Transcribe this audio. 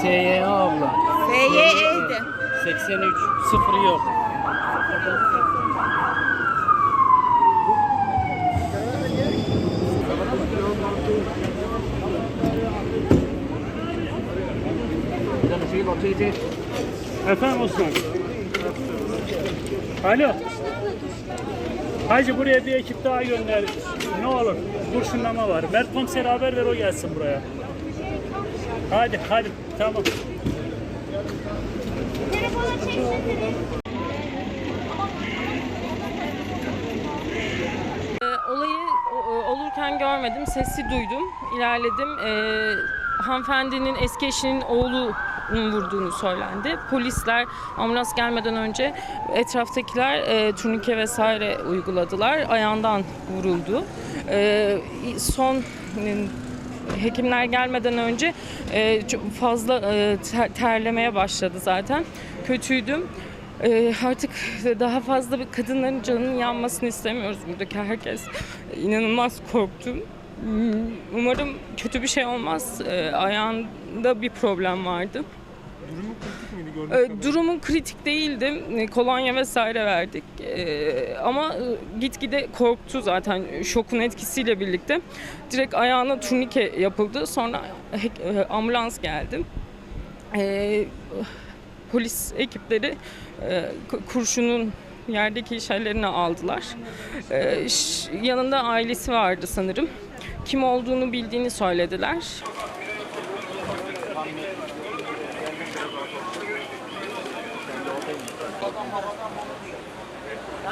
SYA abla. SYE'ydi. 83. Sıfır yok. Efendim Osman. Alo. Hacı buraya bir ekip daha gönder. Ne olur. Kurşunlama var. Mert komisere haber ver o gelsin buraya. Hadi hadi tamam. Ee, Olayı olurken görmedim, sesi duydum, ilerledim. Ee, hanımefendinin eski eşinin oğlu vurduğunu söylendi. Polisler ambulans gelmeden önce etraftakiler e, turnike vesaire uyguladılar. Ayağından vuruldu. Ee, son e, hekimler gelmeden önce e, çok fazla e, ter- terlemeye başladı zaten. Kötüydüm. Ee, artık daha fazla bir kadınların canının yanmasını istemiyoruz buradaki herkes. İnanılmaz korktum. Hmm, Umarım kötü bir şey olmaz. Ee, ayağında bir problem vardı. Durumu kritik miydi gördüğünüz Ee, kadarıyla? durumu kritik değildi. Ee, Kolonya vesaire verdik. Ee, ama e, gitgide korktu zaten şokun etkisiyle birlikte. Direkt ayağına turnike yapıldı. Sonra e, ambulans geldi. Polis ekipleri e, ku- kurşunun yerdeki şeylerini aldılar. Yanında ailesi vardı sanırım. Kim olduğunu bildiğini söylediler.